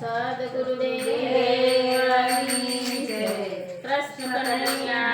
સદગુરુદેવ કૃષ્ણ કનૈયા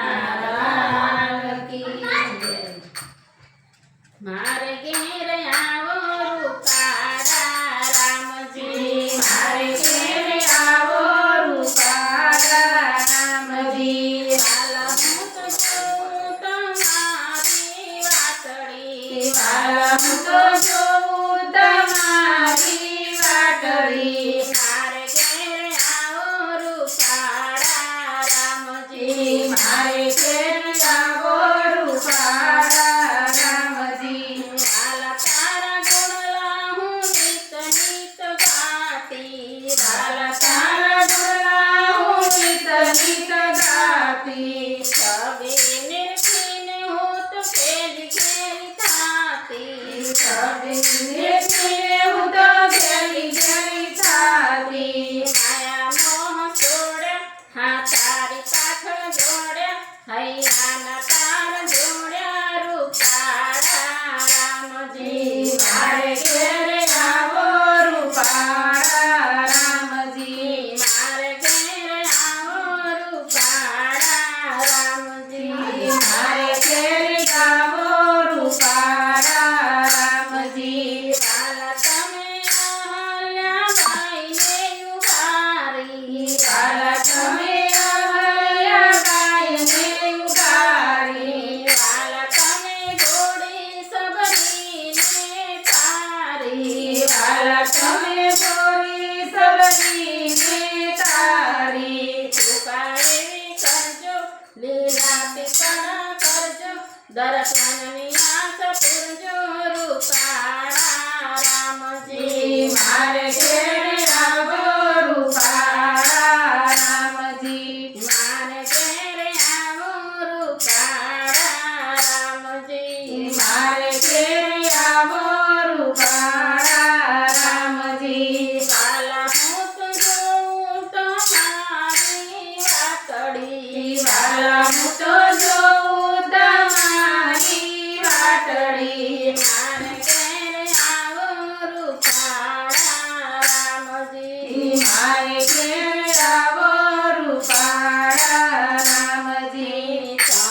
મારે ઘેર ગાવો રૂપાળા રામજી વાલા તમે અહલ્યા ભાઈને ઉગારી વાલા તમે અહલ્યા ભાઈને ઉગારી વાલા તમે જોડી સબરીને તારી વાલા તમે દર્શનની આસ પૂરજો રૂપાળા રામજી મારે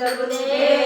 여러분의 네.